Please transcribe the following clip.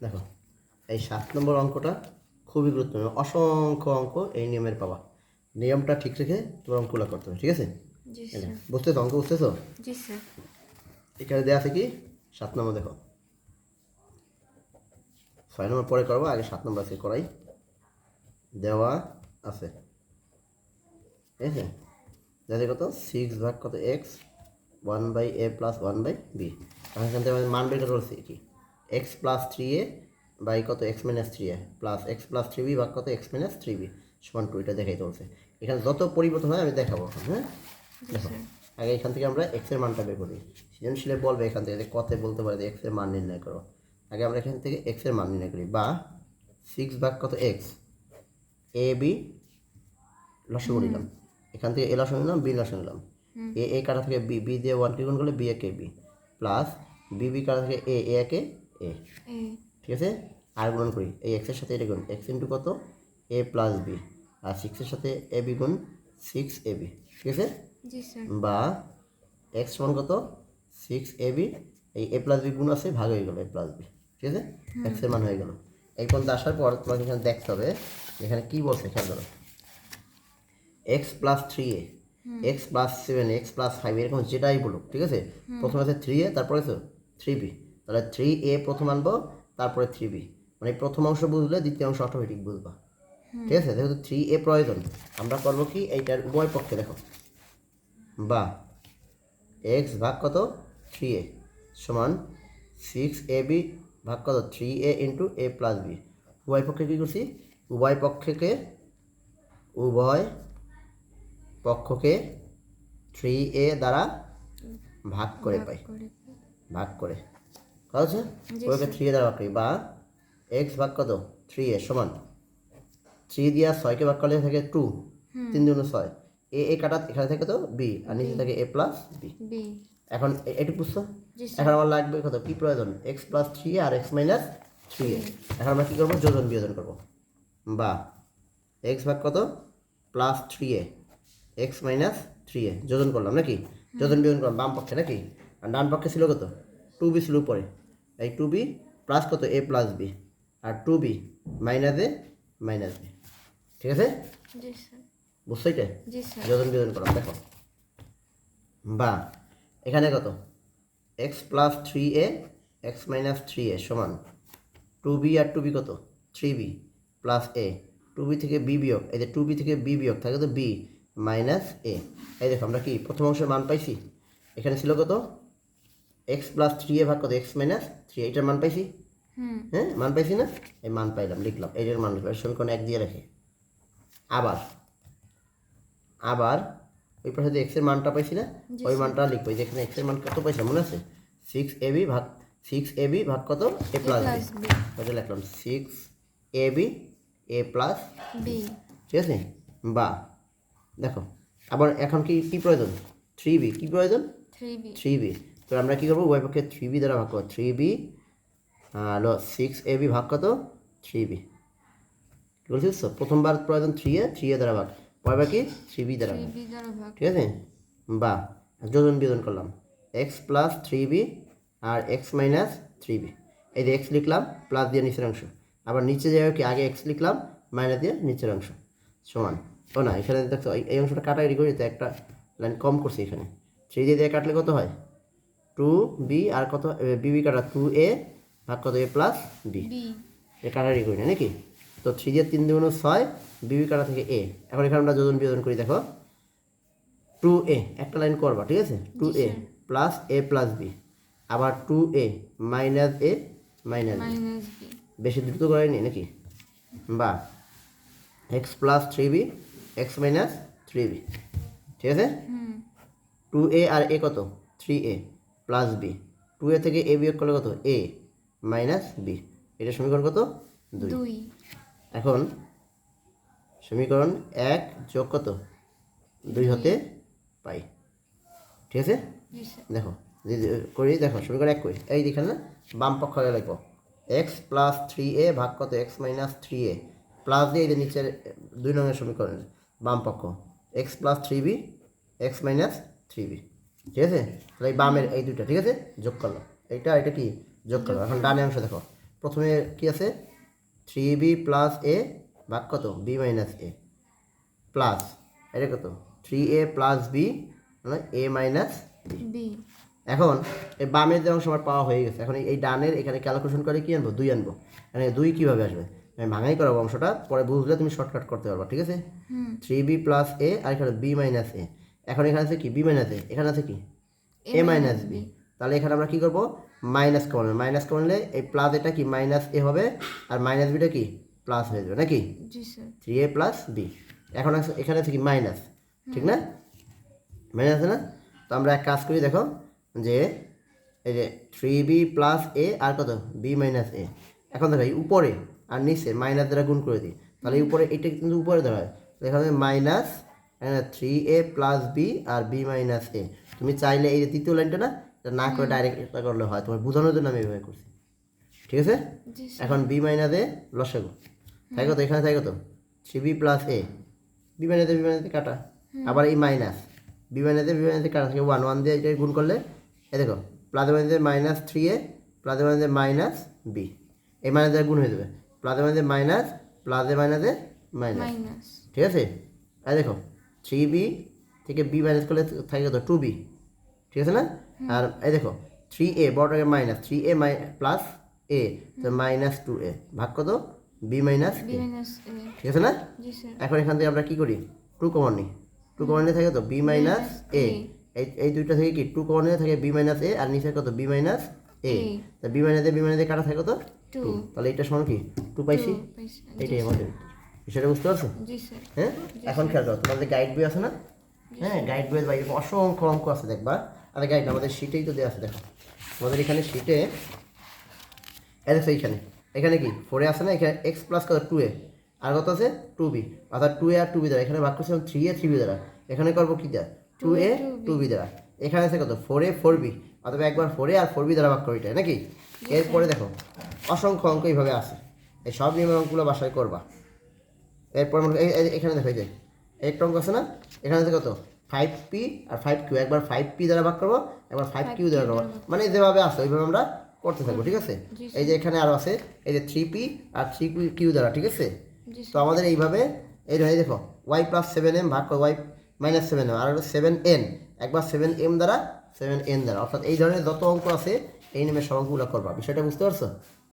দেখো এই সাত নম্বর অঙ্কটা খুবই গুরুত্বপূর্ণ। অসংখ্য অঙ্ক এই নিয়মের পাওয়া। নিয়মটা ঠিক রেখে তোমার অঙ্কগুলো করতে হবে ঠিক আছে? নাও, বুঝতেছো অঙ্ক বুঝতেছো? এখানে দেওয়া আছে কি? সাত নম্বর দেখো। ছয় নম্বর পরে করব আগে সাত নম্বর আছে করাই। দেওয়া আছে। ঠিক আছে? যাতে কত? সিক্স ভাগ কত? X one by a plus one by b এখন এখান থেকে মান বের করে বলছি কি? X plus three a by কত x minus three a plus x plus three b ভাগ কত এক্স মাইনাস থ্রি বি সমান টু এটা দেখাই চলছে। এখানে যত পরিবর্তন হয় আমি দেখাবো এখন হ্যাঁ? দেখো আগে এখান থেকে আমরা এক্সের মানটা বের করি। সৃজনশীলে বলবে এখান থেকে কতে বলতে পারে যে এক্সের মান নির্ণয় করো। আগে আমরা এখান থেকে এক্সের মান নির্ণয় করি বা সিক্স ভাগ কত এক্স এ বি লসগু নিলাম। এখান থেকে এ লসগু নিলাম বি লসগু নিলাম। এ এ কাটা থেকে বি বি দিয়ে ওয়ান কে গুণ করলে বি একে বি প্লাস বি বি কাটা থেকে এ এ একে এ। ঠিক আছে? আর গুণ করি। এই এক্সের সাথে এটা গুণ। এক্স ইন্টু কত? এ প্লাস বি আর সিক্সের সাথে এ বি গুণ সিক্স এ বি ঠিক আছে? জি স্যার। বা এক্স সমান কত? সিক্স এ বি এই এ প্লাস বি গুণ আছে ভাগ হয়ে গেল এ প্লাস বি ঠিক আছে? এক্সের মান হয়ে গেল। এই পর্যন্ত আসার পর তোমাকে এখানে দেখতে হবে এখানে কি বলছে খেয়াল করো। X plus three a x plus seven x plus five এরকম যেটাই বলুক ঠিক আছে? প্রথমে আছে থ্রি এ তারপরে তো থ্রি বি তাহলে থ্রি এ প্রথম আনব তারপরে থ্রি বি মানে প্রথম অংশ বুঝলে দ্বিতীয় অংশ অটোমেটিক বুঝবা। ঠিক আছে? যেহেতু থ্রি এ প্রয়োজন আমরা করব কি? এইটার উভয় পক্ষে দেখো। বা এক্স ভাগ কত? থ্রি এ সমান সিক্স এ বি ভাগ কত? Three a into a plus b উভয় পক্ষে কী করছি? উভয় পক্ষকে উভয় পক্ষকে থ্রি এ দ্বারা ভাগ করে পাই। ভাগ করে। জি, ওকে থ্রি এ দ্বারা ভাগ করি বা এক্স ভাগ কত? থ্রি এ সমান। থ্রি দিয়া ছয়কে ভাগ করলে থাকে টু তিন দুগুণ ছয়। এ এ কাটা এখানে থাকে তো বি আর নিচে থাকে এ প্লাস বি এখন এটি বুঝছ? এখন আমার লাগবে কত? কি প্রয়োজন? এক্স প্লাস থ্রি আর এক্স মাইনাস থ্রি এ। এখন আমরা কী করব? যোজন বিয়োজন করব। বা এক্স ভাগ কত? Plus three a. X minus three a. যোজন করলাম নাকি? যোজন বিয়োজন করলাম বাম পক্ষে নাকি? আর ডান পক্ষে ছিল কত? টু বি ছিল উপরে। এই টু বি প্লাস কত? A plus b R two b minus a minus b ঠিক আছে? বুঝছ এটা? যোজন বিয়োজন করলাম দেখো। বা এখানে কত? X plus three a x minus three a সমান টু বি আর টু বি কত? Three b plus a two b থেকে বি বিয়োগ এই যে টু বি থেকে বি বিয়োগ থাকে তো বি মাইনাস এ এই দেখো আমরা কি প্রথম অংশের মান পাইছি? এখানে ছিল কত? এক্স প্লাস থ্রি এ ভাগ কত? এক্স মাইনাস থ্রি এইটার মান পাইছি? হুম। হ্যাঁ মান পাইছি না? এই মান পাইলাম লিখলাম এইটার মান সমীকরণ এক দিয়ে রাখি। আবার আবার ওই পাশে এক্সের মানটা পাইছি না ওই মানটা লিখব। এই যে এখানে এক্সের মান কত পাইছিলাম মনে আছে? সিক্স এ বি ভাগ সিক্স এ বি ভাগ কত এ প্লাস বি ওটা লিখলাম six a b a plus b ঠিক আছে? বা দেখো আবার এখন কি কি প্রয়োজন? থ্রি বি কী প্রয়োজন? থ্রি বি থ্রি বি তো আমরা কী করব? উভয় পক্ষে থ্রি বি দ্বারা ভাগ করব। থ্রি বি হলো সিক্স এ বি ভাগ কত? থ্রি বি বলছিস তো প্রথমবার প্রয়োজন থ্রি এ থ্রি এ দ্বারা ভাগ। পরেরবার কি? থ্রি বি দ্বারা ভাগ। ঠিক আছে? বা যোজন বিয়োজন করলাম। এক্স প্লাস থ্রি বি আর এক্স মাইনাস থ্রি বি এই যে এক্স লিখলাম প্লাস দিয়ে নিচের অংশ। আবার নিচে যাই কি আগে এক্স লিখলাম মাইনাস দিয়ে নিচের অংশ। সমান। ও না এখানে দেখছ এই- এই অংশটা কাটাকাটি করি তো একটা লাইন কম করছি এখানে। থ্রি দিয়ে দিয়ে কাটলে কত হয়? টু বি আর কত বিবি কাটা টু এ ভাগ কত এ প্লাস বি এ কাটারি করি না নাকি? তো থ্রি দিয়ে তিন দুগুণ ছয় বিবি কাটা থেকে এ এখন এখানে আমরা যোজন বিয়োজন করি দেখো। টু এ একটা লাইন করবা ঠিক আছে? Two a plus a plus b আবার two a minus a minus b বেশি দ্রুত করায়নি নাকি? বা x plus three b x minus three b ঠিক আছে? টু এ আর এ কত? Three a plus b. Two a থেকে এ বিয়োগ করলে কত? এ মাইনাস বি এটা সমীকরণ কত? দুই। এখন সমীকরণ এক যোগ কত? দুই হতে পাই। ঠিক আছে? দেখো করি দেখো সমীকরণ এক করি। এই দেখেন না বাম পক্ষ আগে লিখব এক্স প্লাস থ্রি এ ভাগ কত? X minus three a plus দিয়ে এই নিচের দুই নম্বরের সমীকরণ বাম পক্ষ। X plus three b x minus three b ঠিক আছে? তাহলে এই বামের এই দুইটা ঠিক আছে? যোগ করলাম এইটা এটা কি? যোগ করলাম এখন ডানে অংশ দেখো। প্রথমে কি আছে? থ্রি বি প্লাস এ ভাগ কত? বি মাইনাস এ। প্লাস এটা কত? থ্রি এ প্লাস বি মানে এ মাইনাস বি। এখন এই বামের যে অংশ আমার পাওয়া হয়ে গেছে এখন এই- এই ডানের এখানে ক্যালকুলেশন করে কি আনব? দুই আনব। মানে দুই কীভাবে আসবে? আমি ভাঙাই করাবো অংশটা পরে বুঝলে তুমি শর্টকাট করতে পারবা ঠিক আছে? থ্রি বি প্লাস এ আর এখানে বি মাইনাস এ। এখন এখানে আছে কি? বি মাইনাস এ এখানে আছে কি? এ মাইনাস বি তাহলে এখানে আমরা কি করব? মাইনাস কমন মাইনাস কমলে এই প্লাস এটা কি? মাইনাস এ হবে। আর মাইনাস বিটা কি? প্লাস হয়ে যাবে নাকি? থ্রি এ প্লাস বি এখন আছে এখানে আছে কি? মাইনাস ঠিক না? মাইনাস আছে না? তো আমরা এক কাজ করি দেখো যে এই যে থ্রি বি প্লাস এ আর কত? বি মাইনাস এ এখন দেখো এই উপরে আর নিচে মাইনাস দ্বারা গুণ করে দিই। তাহলে উপরে এটা কিন্তু উপরে ধরা হয়। এখানে minus three a plus b R b minus a তুমি চাইলে এই যে তৃতীয় লাইনটা না এটা না করে ডাইরেক্ট এটা করলে হয়। তোমার বোঝানোর জন্য আমি এভাবে করছি। ঠিক আছে? এখন বি মাইনাস এ লসাগু। তাই কত এখানে তাই কত three b plus a b মাইনাসে বি মাইনাসে কাটা। আবার এই মাইনাস বি মাইনাসে বি মাইনাসে কাটা। থেকে ওয়ান ওয়ান দিয়ে এটা গুণ করলে এই দেখো প্লাসে মাইনাসে মাইনাস থ্রি এ প্লাসে মাইনাসে মাইনাস বি এই মাইনাস গুণ হয়ে যাবে। প্লাসে মাইনাসে মাইনাস প্লাসে মাইনাসে মাইনাস মাইনাস ঠিক আছে? এই দেখো থ্রি বি থেকে বি মাইনাস করলে থাকে কত? টু বি ঠিক আছে না? আর এই দেখো থ্রি এ বড়টাকে মাইনাস থ্রি এ মাই প্লাস এ তো মাইনাস টু এ ভাগ কত? বি মাইনাস এ ঠিক আছে না? এখন এখান থেকে আমরা কি করি? টু কমন নিই। টু কমন নিয়ে থাকে তো বি মাইনাস এ এই এই দুইটা থেকে কি? টু কমন নিয়ে থাকে বি মাইনাস এ আর নিচে কত? B minus a. তা b minus a b minus a কাটা থাকে কত? টু টু তাহলে এটা সমান কি? টু পাইছি এটাই আমাদের। বিষয়টা বুঝতে পারছ? হ্যাঁ? এখন খেয়াল করো তোমাদের গাইড বই আছে না? হ্যাঁ গাইড বইয়ের বাইরে অসংখ্য অঙ্ক আছে দেখবা। আর গাইড আমাদের শিটেই তো দেওয়া আছে দেখো। আমাদের এখানে শিটে এ দেখো এইখানে। এখানে কি? ফোরে আছে না? এখানে এক্স প্লাস কত? Two a. আর কত আছে? টু বি অর্থাৎ টু এ আর টু বি দ্বারা। এখানে ভাগ করছিলাম থ্রি এ থ্রি বি দ্বারা। এখানে করব কি দ্বারা? টু এ টু বি দ্বারা। এখানে আছে কত? ফোর এ ফোর বি অথবা একবার ফোর এ আর ফোর বি দ্বারা ভাগ করি এটা নাকি? এরপরে দেখো অসংখ্য অঙ্ক এইভাবে আছে। এই সব নিয়মের অঙ্কগুলো বাসায় করবা। এরপর মনে এখানে দেখো এই যে একটা অঙ্ক আছে না? এখানে কত ফাইভ পি আর ফাইভ কিউ একবার ফাইভ পি দ্বারা ভাগ করব একবার ফাইভ কিউ দ্বারা করব। মানে যেভাবে আছে ওইভাবে আমরা করতে থাকব ঠিক আছে? এই যে এখানে আরও আছে এই যে থ্রি পি আর থ্রি কিউ দ্বারা ঠিক আছে? তো আমাদের এইভাবে এই ধরো, দেখো ওয়াই প্লাস সেভেন এম ভাগ করো ওয়াই মাইনাস সেভেন এম আর হলো সেভেন এন একবার সেভেন এম দ্বারা সেভেন এন দ্বারা। অর্থাৎ এই ধরনের যত অঙ্ক আছে এই নেমে সব অঙ্কগুলো করবা বিষয়টা বুঝতে পারছ?